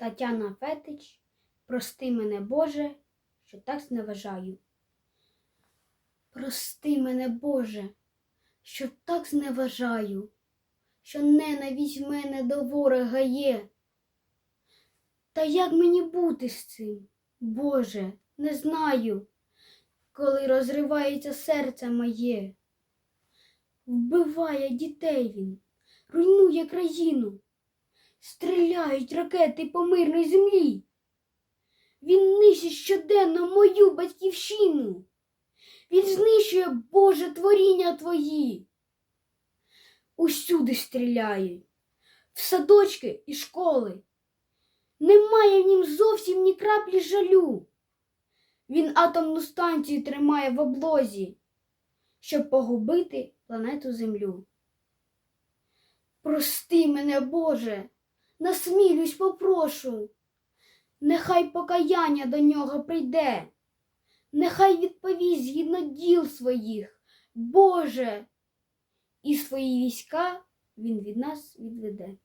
Тетяна Фетич, прости мене, Боже, що так зневажаю. Прости мене, Боже, що так зневажаю, що ненависть в мене до ворога є. Та як мені бути з цим, Боже, не знаю, коли розривається серце моє. Вбиває дітей він, руйнує країну, стріляють ракети по мирній землі. Він нищить щоденно мою батьківщину. Він знищує Боже творіння твої. Усюди стріляють, в садочки і школи. Немає в нім зовсім ні краплі жалю. Він атомну станцію тримає в облозі, щоб погубити планету Землю. Прости мене, Боже, насмілюсь попрошу. Нехай покаяння до нього прийде, нехай відповість згідно діл своїх, Боже, і свої війська він від нас відведе.